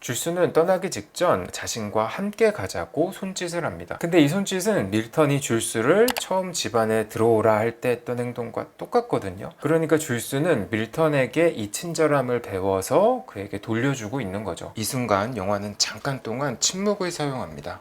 줄수는 떠나기 직전 자신과 함께 가자고 손짓을 합니다. 근데 이 손짓은 밀턴이 줄수를 처음 집안에 들어오라 할 때 했던 행동과 똑같거든요. 그러니까 줄수는 밀턴에게 이 친절함을 배워서 그에게 돌려주고 있는 거죠. 이 순간 영화는 잠깐 동안 침묵을 사용합니다.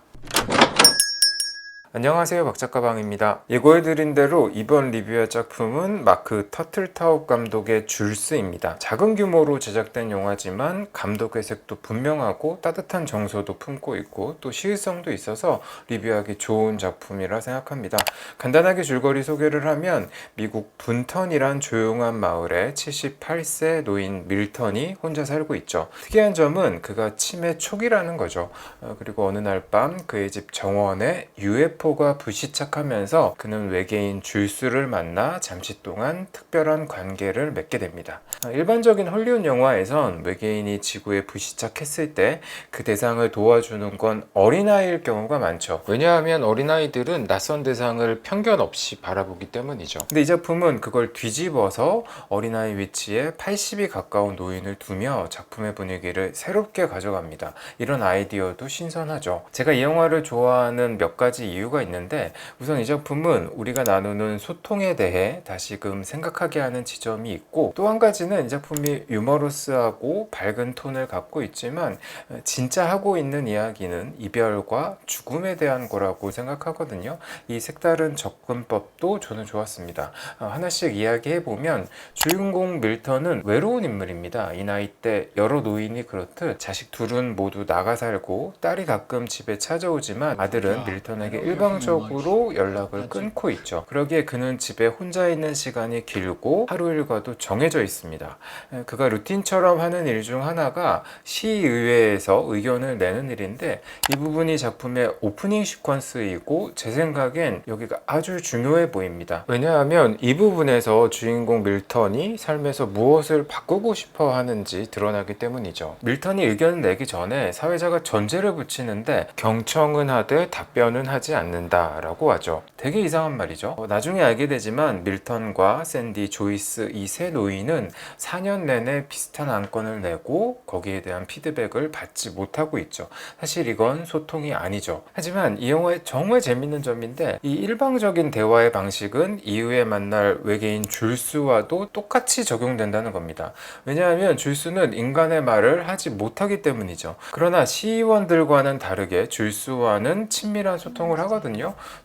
안녕하세요 박작가방입니다. 예고해드린 대로 이번 리뷰할 작품은 마크 터틀타욱 감독의 줄스입니다. 작은 규모로 제작된 영화지만 감독의 색도 분명하고 따뜻한 정서도 품고 있고 또 시의성도 있어서 리뷰하기 좋은 작품이라 생각합니다. 간단하게 줄거리 소개를 하면 미국 분턴이란 조용한 마을에 78세 노인 밀턴이 혼자 살고 있죠. 특이한 점은 그가 치매 초기라는 거죠. 어, 그리고 어느 날 밤 그의 집 정원에 UFO 가 불시착하면서 그는 외계인 줄수를 만나 잠시 동안 특별한 관계를 맺게 됩니다. 어, 일반적인 헐리우드 영화에선 외계인이 지구에 불시착했을 때 그 대상을 도와주는 건 어린아이일 경우가 많죠. 왜냐하면 어린아이들은 낯선 대상을 편견 없이 바라보기 때문이죠. 근데 이 작품은 그걸 뒤집어서 어린아이 위치에 80이 가까운 노인을 두며 작품의 분위기를 새롭게 가져갑니다. 이런 아이디어도 신선하죠. 제가 이 영화를 좋아하는 몇 가지 이유 가 있는데 우선 이 작품은 우리가 나누는 소통에 대해 다시금 생각하게 하는 지점이 있고 또 한 가지는 이 작품이 유머러스하고 밝은 톤을 갖고 있지만 어, 진짜 하고 있는 이야기는 이별과 죽음에 대한 거라고 생각하거든요. 이 색다른 접근법도 저는 좋았습니다. 어, 하나씩 이야기해 보면 주인공 밀턴은 외로운 인물입니다. 이 나이 때 여러 노인이 그렇듯 자식 둘은 모두 나가 살고 딸이 가끔 집에 찾아오지만 아들은 밀턴에게 일 방적으로 연락을 끊고 있죠. 그러기에 그는 집에 혼자 있는 시간이 길고 하루 일과도 정해져 있습니다. 에, 그가 루틴처럼 하는 일 중 하나가 시의회에서 의견을 내는 일인데 이 부분이 작품의 오프닝 시퀀스이고 제 생각엔 여기가 아주 중요해 보입니다. 왜냐하면 이 부분에서 주인공 밀턴이 삶에서 무엇을 바꾸고 싶어 하는지 드러나기 때문이죠. 밀턴이 의견을 내기 전에 사회자가 전제를 붙이는데 경청은 하되 답변은 하지 않는 다라고 하죠. 되게 이상한 말이죠. 어, 나중에 알게 되지만 밀턴과 샌디, 조이스 이 세 노인은 4년 내내 비슷한 안건을 내고 거기에 대한 피드백을 받지 못하고 있죠. 사실 이건 소통이 아니죠. 하지만 이 영화의 정말 재밌는 점인데 이 일방적인 대화의 방식은 이후에 만날 외계인 줄수와도 똑같이 적용된다는 겁니다. 왜냐하면 줄수는 인간의 말을 하지 못하기 때문이죠. 그러나 시의원들과는 다르게 줄수와는 친밀한 소통을 하거든요.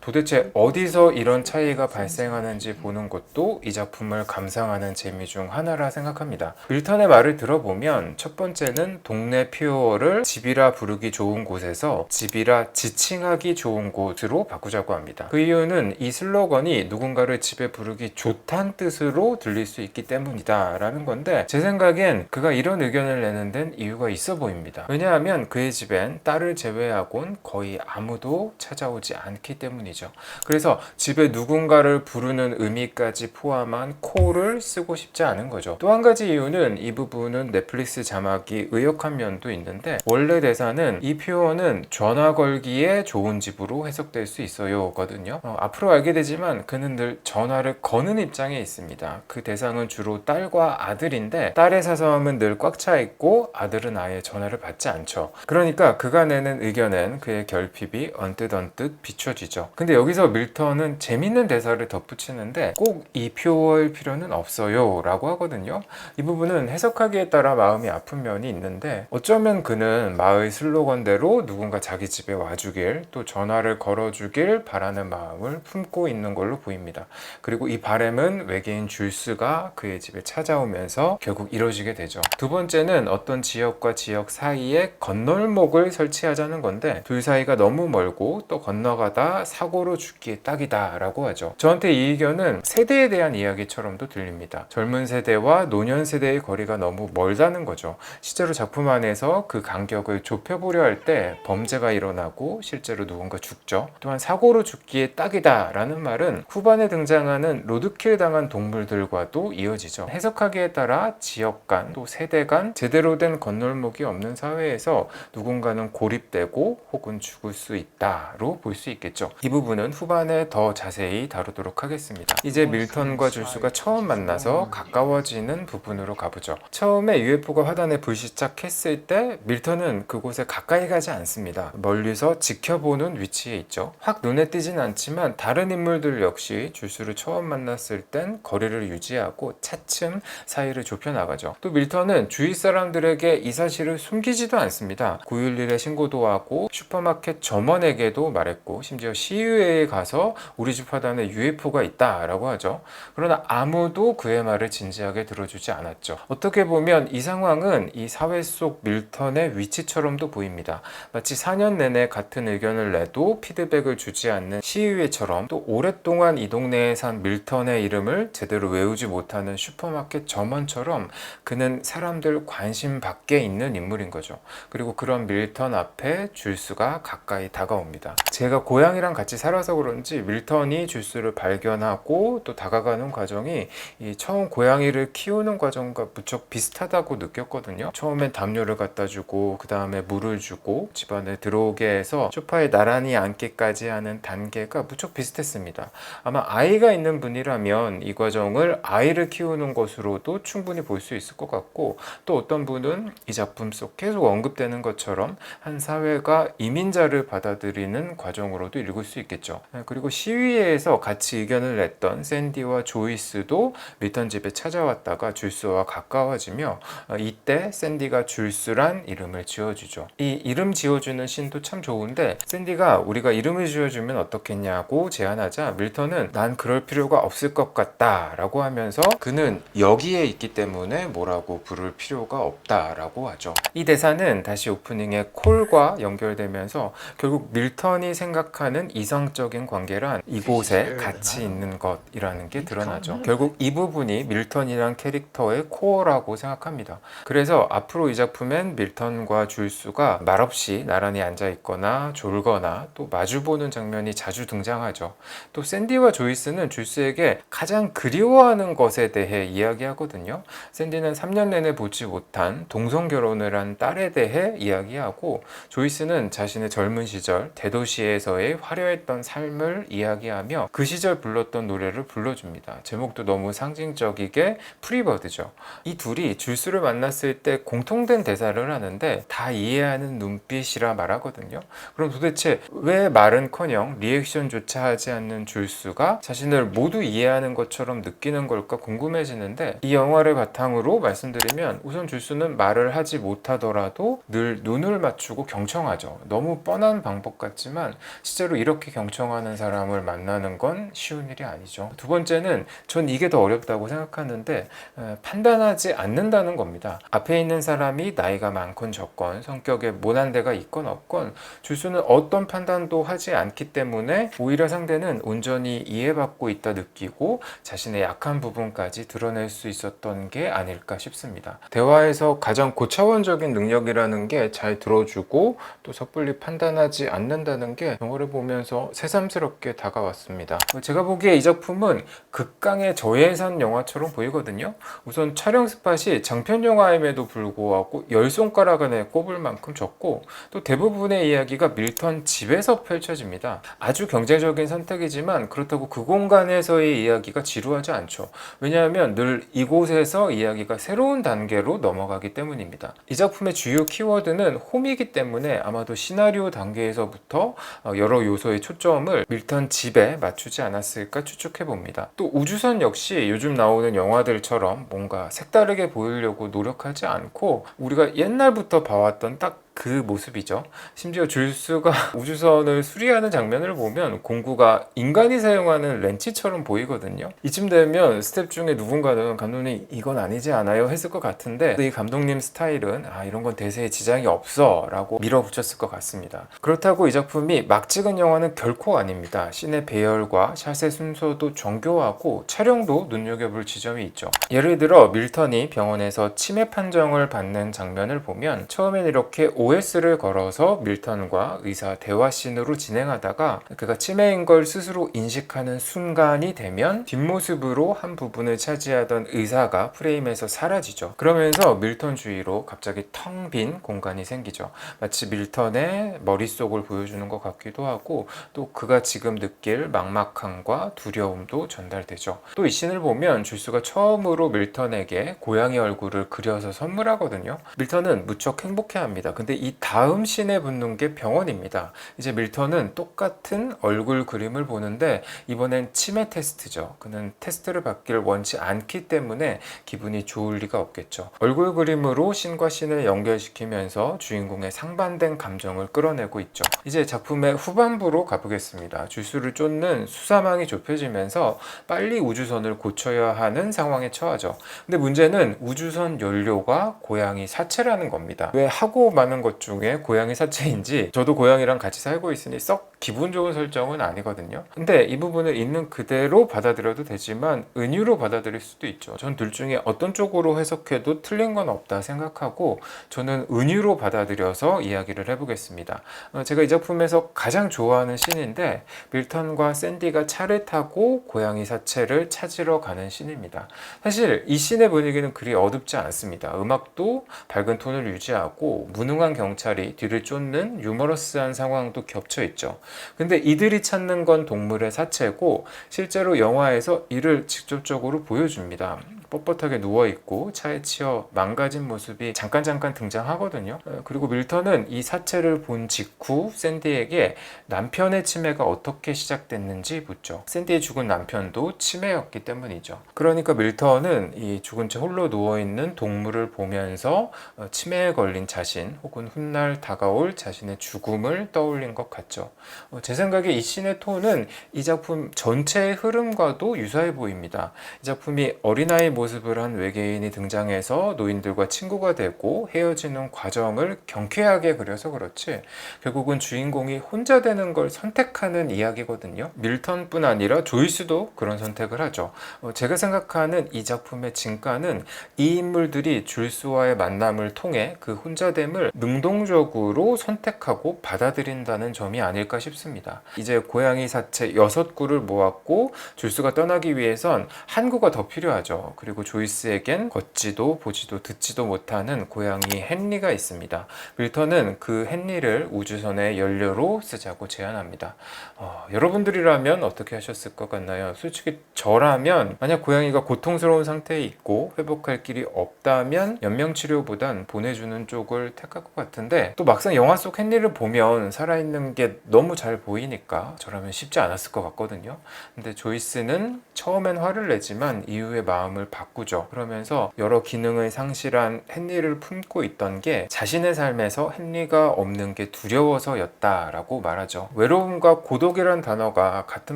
도대체 어디서 이런 차이가 발생하는지 보는 것도 이 작품을 감상하는 재미 중 하나라 생각합니다. 밀턴의 말을 들어보면 첫 번째는 동네 퓨어를 집이라 부르기 좋은 곳에서 집이라 지칭하기 좋은 곳으로 바꾸자고 합니다. 그 이유는 이 슬로건이 누군가를 집에 부르기 좋다는 뜻으로 들릴 수 있기 때문이다 라는 건데 제 생각엔 그가 이런 의견을 내는 데는 이유가 있어 보입니다. 왜냐하면 그의 집엔 딸을 제외하곤 거의 아무도 찾아오지 않기 때문이죠. 그래서 집에 누군가를 부르는 의미까지 포함한 콜을 쓰고 싶지 않은 거죠. 또 한 가지 이유는 이 부분은 넷플릭스 자막이 의역한 면도 있는데 원래 대사는 이 표현은 전화 걸기에 좋은 집으로 해석될 수 있어요 거든요. 어, 앞으로 알게 되지만 그는 늘 전화를 거는 입장에 있습니다. 그 대상은 주로 딸과 아들인데 딸의 사서함은 늘 꽉 차 있고 아들은 아예 전화를 받지 않죠. 그러니까 그가 내는 의견엔 그의 결핍이 언뜻 언뜻 비춰지죠. 근데 여기서 밀턴은 재밌는 대사를 덧붙이는데 꼭 이 표어일 필요는 없어요 라고 하거든요. 이 부분은 해석하기에 따라 마음이 아픈 면이 있는데 어쩌면 그는 마을 슬로건대로 누군가 자기 집에 와주길 또 전화를 걸어주길 바라는 마음을 품고 있는 걸로 보입니다. 그리고 이 바램은 외계인 줄스가 그의 집에 찾아오면서 결국 이루어지게 되죠. 두 번째는 어떤 지역과 지역 사이에 건널목을 설치하자는 건데 둘 사이가 너무 멀고 또 건너가 다 사고로 죽기에 딱이다 라고 하죠. 저한테 이 의견은 세대에 대한 이야기처럼도 들립니다. 젊은 세대와 노년 세대의 거리가 너무 멀다는 거죠. 실제로 작품 안에서 그 간격을 좁혀보려 할 때 범죄가 일어나고 실제로 누군가 죽죠. 또한 사고로 죽기에 딱이다 라는 말은 후반에 등장하는 로드킬 당한 동물들과도 이어지죠. 해석하기에 따라 지역 간 또 세대 간 제대로 된 건널목이 없는 사회에서 누군가는 고립되고 혹은 죽을 수 있다로 볼 수 있 겠죠. 이 부분은 후반에 더 자세히 다루도록 하겠습니다. 이제 밀턴과 줄수가 처음 만나서 가까워지는 부분으로 가보죠. 처음에 UFO가 화단에 불시착했을 때 밀턴은 그곳에 가까이 가지 않습니다. 멀리서 지켜보는 위치에 있죠. 확 눈에 띄진 않지만 다른 인물들 역시 줄수를 처음 만났을 땐 거리를 유지하고 차츰 사이를 좁혀 나가죠. 또 밀턴은 주위 사람들에게 이 사실을 숨기지도 않습니다. 911에 신고도 하고 슈퍼마켓 점원에게도 말했고 심지어 시의회에 가서 우리 집 화단에 UFO가 있다라고 하죠. 그러나 아무도 그의 말을 진지하게 들어주지 않았죠. 어떻게 보면 이 상황은 이 사회 속 밀턴의 위치처럼도 보입니다. 마치 4년 내내 같은 의견을 내도 피드백을 주지 않는 시의회처럼 또 오랫동안 이 동네에 산 밀턴의 이름을 제대로 외우지 못하는 슈퍼마켓 점원처럼 그는 사람들 관심 밖에 있는 인물인 거죠. 그리고 그런 밀턴 앞에 줄수가 가까이 다가옵니다. 제가 고양이랑 같이 살아서 그런지 밀턴이 줄수를 발견하고 또 다가가는 과정이 이 처음 고양이를 키우는 과정과 무척 비슷하다고 느꼈거든요. 처음엔 담요를 갖다 주고 그 다음에 물을 주고 집안에 들어오게 해서 소파에 나란히 앉기까지 하는 단계가 무척 비슷했습니다. 아마 아이가 있는 분이라면 이 과정을 아이를 키우는 것으로도 충분히 볼 수 있을 것 같고 또 어떤 분은 이 작품 속 계속 언급되는 것처럼 한 사회가 이민자를 받아들이는 과정으로 도 읽을 수 있겠죠. 네, 그리고 시위회에서 같이 의견을 냈던 샌디와 조이스도 밀턴 집에 찾아왔다가 줄수와 가까워지며 어, 이때 샌디가 줄수란 이름을 지어주죠. 이 이름 지어주는 신도 참 좋은데 샌디가 우리가 이름을 지어주면 어떻겠냐고 제안하자 밀턴은 난 그럴 필요가 없을 것 같다 라고 하면서 그는 여기에 있기 때문에 뭐라고 부를 필요가 없다 라고 하죠. 이 대사는 다시 오프닝의 콜과 연결되면서 결국 밀턴이 생각 하는 이성적인 관계란 이곳에 같이 있는 것이라는 게 드러나죠. 결국 이 부분이 밀턴이란 캐릭터의 코어라고 생각합니다. 그래서 앞으로 이 작품엔 밀턴과 줄수가 말없이 나란히 앉아 있거나 졸거나 또 마주보는 장면이 자주 등장하죠. 또 샌디와 조이스는 줄수에게 가장 그리워하는 것에 대해 이야기하거든요. 샌디는 3년 내내 보지 못한 동성 결혼을 한 딸에 대해 이야기하고 조이스는 자신의 젊은 시절 대도시에서 의 화려했던 삶을 이야기하며 그 시절 불렀던 노래를 불러줍니다. 제목도 너무 상징적이게 프리버드죠. 이 둘이 줄수를 만났을 때 공통된 대사를 하는데 다 이해하는 눈빛이라 말하거든요. 그럼 도대체 왜 말은커녕 리액션조차 하지 않는 줄수가 자신을 모두 이해하는 것처럼 느끼는 걸까 궁금해지는데 이 영화를 바탕으로 말씀드리면 우선 줄수는 말을 하지 못하더라도 늘 눈을 맞추고 경청하죠. 너무 뻔한 방법 같지만 실제로 이렇게 경청하는 사람을 만나는 건 쉬운 일이 아니죠. 두 번째는 전 이게 더 어렵다고 생각하는데 에, 판단하지 않는다는 겁니다. 앞에 있는 사람이 나이가 많건 적건 성격에 모난 데가 있건 없건 줄수는 어떤 판단도 하지 않기 때문에 오히려 상대는 온전히 이해받고 있다 느끼고 자신의 약한 부분까지 드러낼 수 있었던 게 아닐까 싶습니다. 대화에서 가장 고차원적인 능력이라는 게 잘 들어주고 또 섣불리 판단하지 않는다는 게 영 화를 보면서 새삼스럽게 다가왔습니다. 제가 보기에 이 작품은 극강의 저예산 영화처럼 보이거든요. 우선 촬영 스팟이 장편 영화임에도 불구하고 열 손가락 안에 꼽을 만큼 적고 또 대부분의 이야기가 밀턴 집에서 펼쳐집니다. 아주 경제적인 선택이지만 그렇다고 그 공간에서의 이야기가 지루하지 않죠. 왜냐하면 늘 이곳에서 이야기가 새로운 단계로 넘어가기 때문입니다. 이 작품의 주요 키워드는 홈이기 때문에 아마도 시나리오 단계에서부터 어, 여러 요소의 초점을 밀턴 집에 맞추지 않았을까 추측해 봅니다. 또 우주선 역시 요즘 나오는 영화들처럼 뭔가 색다르게 보이려고 노력하지 않고 우리가 옛날부터 봐왔던 딱 그 모습이죠. 심지어 줄수가 우주선을 수리하는 장면을 보면 공구가 인간이 사용하는 렌치처럼 보이거든요. 이쯤 되면 스텝 중에 누군가는 감독님 이건 아니지 않아요 했을 것 같은데 이 감독님 스타일은 아 이런 건 대세에 지장이 없어 라고 밀어붙였을 것 같습니다. 그렇다고 이 작품이 막 찍은 영화는 결코 아닙니다. 씬의 배열과 샷의 순서도 정교하고 촬영도 눈여겨볼 지점이 있죠. 예를 들어 밀턴이 병원에서 치매 판정을 받는 장면을 보면 처음엔 이렇게 OS를 걸어서 밀턴과 의사 대화씬으로 진행하다가 그가 치매인 걸 스스로 인식하는 순간이 되면 뒷모습으로 한 부분을 차지하던 의사가 프레임에서 사라지죠. 그러면서 밀턴 주위로 갑자기 텅 빈 공간이 생기죠. 마치 밀턴의 머릿속을 보여주는 것 같기도 하고 또 그가 지금 느낄 막막함과 두려움도 전달되죠. 또 이 씬을 보면 줄수가 처음으로 밀턴에게 고양이 얼굴을 그려서 선물하거든요. 밀턴은 무척 행복해합니다. 근데 이 다음 씬에 붙는 게 병원입니다. 이제 밀턴은 똑같은 얼굴 그림을 보는데 이번엔 치매 테스트죠. 그는 테스트를 받길 원치 않기 때문에 기분이 좋을 리가 없겠죠. 얼굴 그림으로 씬과 씬을 연결시키면서 주인공의 상반된 감정을 끌어내고 있죠. 이제 작품의 후반부로 가보겠습니다. 줄수를 쫓는 수사망이 좁혀지면서 빨리 우주선을 고쳐야 하는 상황에 처하죠. 근데 문제는 우주선 연료가 고양이 사체라는 겁니다. 왜 하고 많은 것 중에 고양이 사체인지 저도 고양이랑 같이 살고 있으니 썩 기분 좋은 설정은 아니거든요. 근데 이 부분을 있는 그대로 받아들여도 되지만 은유로 받아들일 수도 있죠. 전 둘 중에 어떤 쪽으로 해석해도 틀린 건 없다 생각하고 저는 은유로 받아들여서 이야기를 해보겠습니다. 어, 제가 이 작품에서 가장 좋아하는 씬인데 밀턴과 샌디가 차를 타고 고양이 사체를 찾으러 가는 씬입니다. 사실 이 씬의 분위기는 그리 어둡지 않습니다. 음악도 밝은 톤을 유지하고 무능한 경찰이 뒤를 쫓는 유머러스한 상황도 겹쳐 있죠. 근데 이들이 찾는 건 동물의 사체고 실제로 영화에서 이를 직접적으로 보여줍니다. 뻣뻣하게 누워 있고 차에 치여 망가진 모습이 잠깐 잠깐 등장하거든요. 어, 그리고 밀턴은 이 사체를 본 직후 샌디에게 남편의 치매가 어떻게 시작됐는지 묻죠. 샌디의 죽은 남편도 치매였기 때문이죠. 그러니까 밀턴은 이 죽은 채 홀로 누워 있는 동물을 보면서 어, 치매에 걸린 자신 혹은 훗날 다가올 자신의 죽음을 떠올린 것 같죠. 어, 제 생각에 이 씬의 톤은 이 작품 전체의 흐름과도 유사해 보입니다. 이 작품이 어린아이 모습 을 한 외계인이 등장해서 노인들과 친구가 되고 헤어지는 과정을 경쾌하게 그려서 그렇지 결국은 주인공이 혼자 되는 걸 선택하는 이야기거든요. 밀턴뿐 아니라 조이스도 그런 선택을 하죠. 어, 제가 생각하는 이 작품의 진가는 이 인물들이 줄수와의 만남을 통해 그 혼자됨을 능동적으로 선택하고 받아들인다는 점이 아닐까 싶습니다. 이제 고양이 사체 여섯 구를 모았고 줄수가 떠나기 위해선 한 구가 더 필요하죠. 그리고 조이스에겐 걷지도 보지도 듣지도 못하는 고양이 헨리가 있습니다. 밀턴은 그 헨리를 우주선의 연료로 쓰자고 제안합니다. 어, 여러분들이라면 어떻게 하셨을 것 같나요? 솔직히 저라면 만약 고양이가 고통스러운 상태에 있고 회복할 길이 없다면 연명치료보단 보내주는 쪽을 택할 것 같은데 또 막상 영화 속 헨리를 보면 살아있는 게 너무 잘 보이니까 저라면 쉽지 않았을 것 같거든요. 근데 조이스는 처음엔 화를 내지만 이후에 마음을 바꾸죠. 그러면서 여러 기능을 상실한 헨리를 품고 있던 게 자신의 삶에서 헨리가 없는 게 두려워서였다라고 말하죠. 외로움과 고독이란 단어가 같은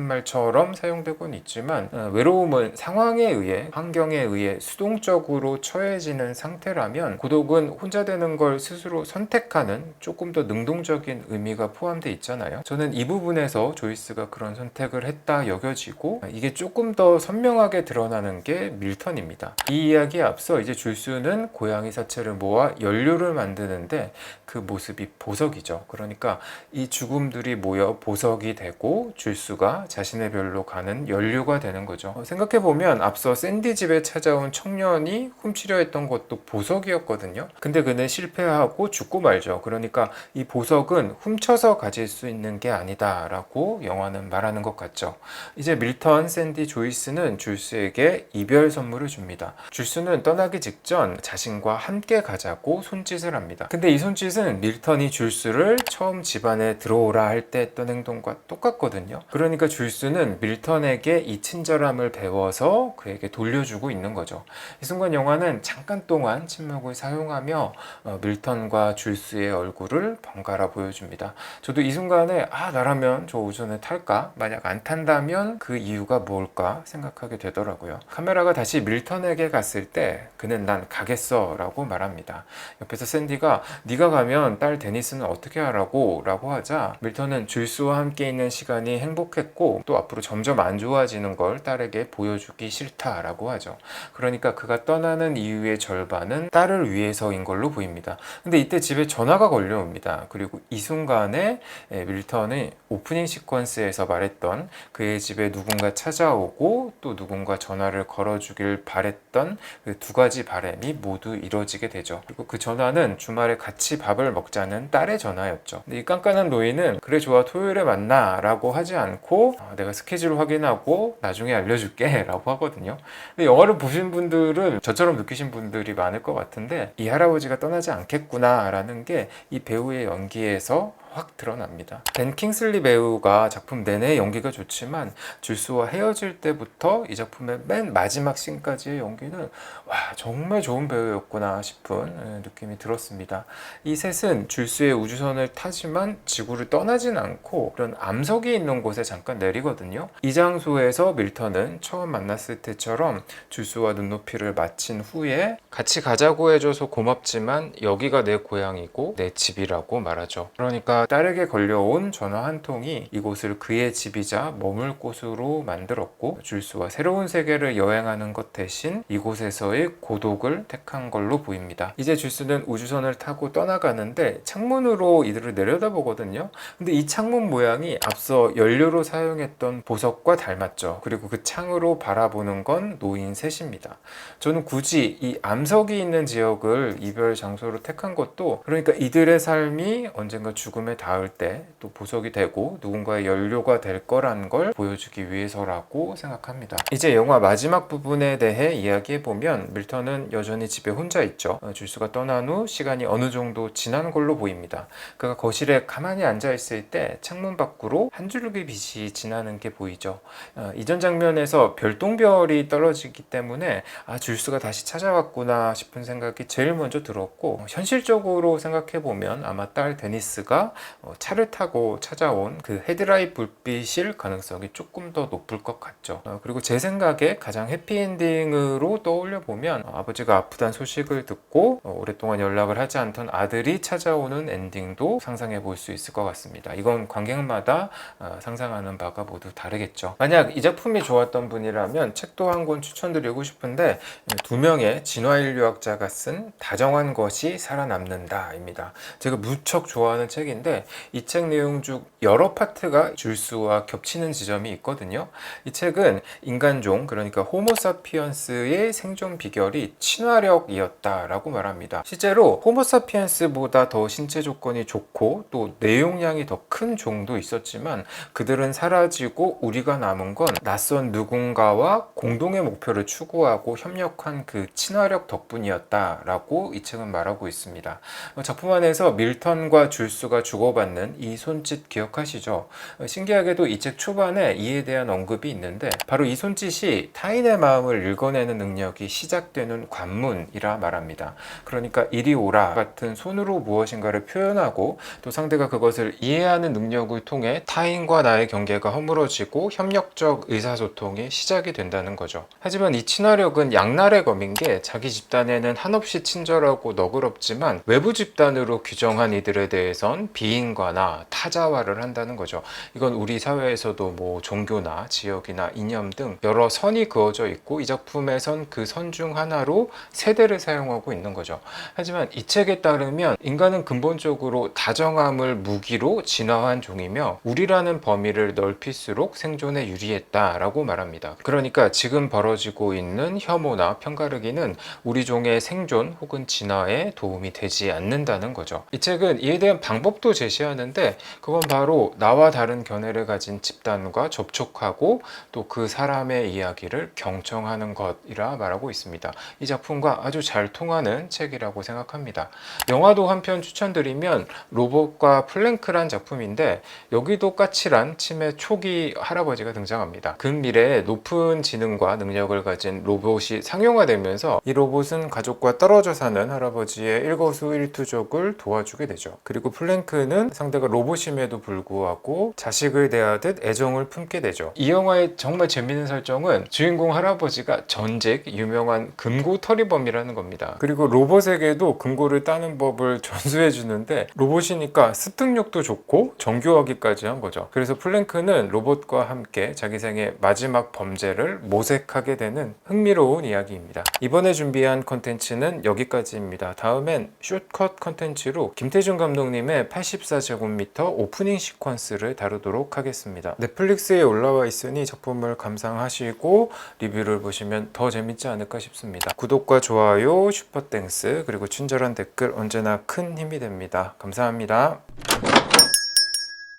말처럼 사용되곤 있지만 어, 외로움은 상황에 의해 환경에 의해 수동적으로 처해지는 상태라면 고독은 혼자 되는 걸 스스로 선택하는 조금 더 능동적인 의미가 포함되어 있잖아요. 저는 이 부분에서 조이스가 그런 선택을 했다 여겨지고 이게 조금 더 선명하게 드러나는 게 밀턴 입니다. 이 이야기에 앞서 이제 줄수는 고양이 사체를 모아 연료를 만드는데 그 모습이 보석이죠. 그러니까 이 죽음들이 모여 보석이 되고 줄수가 자신의 별로 가는 연료가 되는 거죠. 어, 생각해보면 앞서 샌디 집에 찾아온 청년이 훔치려 했던 것도 보석이었거든요. 근데 그는 실패하고 죽고 말죠. 그러니까 이 보석은 훔쳐서 가질 수 있는 게 아니다라고 영화는 말하는 것 같죠. 이제 밀턴, 샌디, 조이스는 줄수에게 이별 선물을 줍니다. 줄수는 떠나기 직전 자신과 함께 가자고 손짓을 합니다. 근데 이 손짓은 밀턴이 줄수를 처음 집안에 들어오라 할 때 했던 행동과 똑같거든요. 그러니까 줄수는 밀턴에게 이 친절함을 배워서 그에게 돌려주고 있는 거죠. 이 순간 영화는 잠깐 동안 침묵을 사용하며 어, 밀턴과 줄수의 얼굴을 번갈아 보여줍니다. 저도 이 순간에 아 나라면 저 우주선에 탈까? 만약 안 탄다면 그 이유가 뭘까 생각하게 되더라고요. 카메라가 다시 밀턴에게 갔을 때 그는 난 가겠어 라고 말합니다. 옆에서 샌디가 네가 가면 딸 데니스는 어떻게 하라고 라고 하자 밀턴은 줄수와 함께 있는 시간이 행복했고 또 앞으로 점점 안 좋아지는 걸 딸에게 보여주기 싫다라고 하죠. 그러니까 그가 떠나는 이유의 절반은 딸을 위해서인 걸로 보입니다. 근데 이때 집에 전화가 걸려옵니다. 그리고 이 순간에 예, 밀턴이 오프닝 시퀀스에서 말했던 그의 집에 누군가 찾아오고 또 누군가 전화를 걸어주길 바랬던 그 두 가지 바램이 모두 이루어지게 되죠. 그리고 그 전화는 주말에 같이 밥을 먹자는 딸의 전화였죠. 이 깐깐한 노인은 그래 좋아 토요일에 만나 라고 하지 않고 어, 내가 스케줄 확인하고 나중에 알려줄게 라고 하거든요. 근데 영화를 보신 분들은 저처럼 느끼신 분들이 많을 것 같은데 이 할아버지가 떠나지 않겠구나 라는 게 이 배우의 연기에서 확 드러납니다. 벤 킹슬리 배우가 작품 내내 연기가 좋지만 줄수와 헤어질 때부터 이 작품의 맨 마지막 씬까지의 연기는 와 정말 좋은 배우였구나 싶은 예, 느낌이 들었습니다. 이 셋은 줄수의 우주선을 타지만 지구를 떠나진 않고 그런 암석이 있는 곳에 잠깐 내리거든요. 이 장소에서 밀턴은 처음 만났을 때처럼 줄수와 눈높이를 마친 후에 같이 가자고 해줘서 고맙지만 여기가 내 고향이고 내 집이라고 말하죠. 그러니까 딸에게 걸려온 전화 한 통이 이곳을 그의 집이자 머물 곳으로 만들었고 줄수와 새로운 세계를 여행하는 것 대신 이곳에서의 고독을 택한 걸로 보입니다. 이제 줄수는 우주선을 타고 떠나가는데 창문으로 이들을 내려다보거든요. 근데 이 창문 모양이 앞서 연료로 사용했던 보석과 닮았죠. 그리고 그 창으로 바라보는 건 노인 셋입니다. 저는 굳이 이 암석이 있는 지역을 이별 장소로 택한 것도 그러니까 이들의 삶이 언젠가 죽음에 닿을 때 또 보석이 되고 누군가의 연료가 될 거란 걸 보여주기 위해서라고 생각합니다. 이제 영화 마지막 부분에 대해 이야기해 보면 밀턴은 여전히 집에 혼자 있죠. 어, 줄수가 떠난 후 시간이 어느 정도 지난 걸로 보입니다. 그가 거실에 가만히 앉아 있을 때 창문 밖으로 한 줄기 빛이 지나는 게 보이죠. 어, 이전 장면에서 별똥별이 떨어지기 때문에 아 줄수가 다시 찾아왔구나 싶은 생각이 제일 먼저 들었고 어, 현실적으로 생각해 보면 아마 딸 데니스가 어, 차를 타고 찾아온 그 헤드라이트 불빛일 가능성이 조금 더 높을 것 같죠. 어, 그리고 제 생각에 가장 해피엔딩으로 떠올려 보면 어, 아버지가 아프다는 소식을 듣고 어, 오랫동안 연락을 하지 않던 아들이 찾아오는 엔딩도 상상해 볼 수 있을 것 같습니다. 이건 관객마다 어, 상상하는 바가 모두 다르겠죠. 만약 이 작품이 좋았던 분이라면 책도 한 권 추천드리고 싶은데 두 명의 진화인류학자가 쓴 다정한 것이 살아남는다입니다. 제가 무척 좋아하는 책인데 이 책 내용 중 여러 파트가 줄수와 겹치는 지점이 있거든요. 이 책은 인간종 그러니까 호모사피언스의 생존 비결이 친화력이었다라고 말합니다. 실제로 호모사피언스보다 더 신체 조건이 좋고 또 내용량이 더 큰 종도 있었지만 그들은 사라지고 우리가 남은 건 낯선 누군가와 공동의 목표를 추구하고 협력한 그 친화력 덕분이었다라고 이 책은 말하고 있습니다. 어, 작품 안에서 밀턴과 줄수가 주고받는 이 손짓 기억하시죠? 어, 신기하게도 이 책 초반에 이에 대한 언급이 있는데 바로 이 손짓이 타인의 마음을 읽어내는 능력이 시작되는 관문이라 말합니다. 그러니까 이리 오라 같은 손으로 무엇인가를 표현하고 또 상대가 그것을 이해하는 능력을 통해 타인과 나의 경계가 허물어지고 협력적 의사소통이 시작이 된다는 거죠. 하지만 이 친화력은 양날의 검인 게 자기 집단에는 한없이 친절하고 너그럽지만 외부 집단으로 규정한 이들에 대해선 비 인과나 타자화를 한다는 거죠. 이건 우리 사회에서도 뭐 종교나 지역이나 이념 등 여러 선이 그어져 있고 이 작품에선 그 선 중 하나로 세대를 사용하고 있는 거죠. 하지만 이 책에 따르면 인간은 근본적으로 다정함을 무기로 진화한 종이며 우리라는 범위를 넓힐수록 생존에 유리했다라고 말합니다. 그러니까 지금 벌어지고 있는 혐오나 편가르기는 우리 종의 생존 혹은 진화에 도움이 되지 않는다는 거죠. 이 책은 이에 대한 방법도 제시하는데 그건 바로 나와 다른 견해를 가진 집단과 접촉하고 또 그 사람의 이야기를 경청하는 것이라 말하고 있습니다. 이 작품과 아주 잘 통하는 책이라고 생각합니다. 영화도 한편 추천드리면 로봇과 플랭크란 작품인데 여기도 까칠한 치매 초기 할아버지가 등장합니다. 근미래에 높은 지능과 능력을 가진 로봇이 상용화되면서 이 로봇은 가족과 떨어져 사는 할아버지의 일거수일투족을 도와주게 되죠. 그리고 플랭크는 플랭크는 상대가 로봇임에도 불구하고 자식을 대하듯 애정을 품게 되죠. 이 영화의 정말 재밌는 설정은 주인공 할아버지가 전직 유명한 금고 털이범이라는 겁니다. 그리고 로봇에게도 금고를 따는 법을 전수해 주는데 로봇이니까 습득력도 좋고 정교하기까지 한 거죠. 그래서 플랭크는 로봇과 함께 자기 생의 마지막 범죄를 모색하게 되는 흥미로운 이야기입니다. 이번에 준비한 컨텐츠는 여기까지입니다. 다음엔 숏컷 컨텐츠로 김태준 감독님의 84제곱미터 오프닝 시퀀스를 다루도록 하겠습니다. 넷플릭스에 올라와 있으니 작품을 감상하시고 리뷰를 보시면 더 재밌지 않을까 싶습니다. 구독과 좋아요, 슈퍼땡스 그리고 친절한 댓글 언제나 큰 힘이 됩니다. 감사합니다.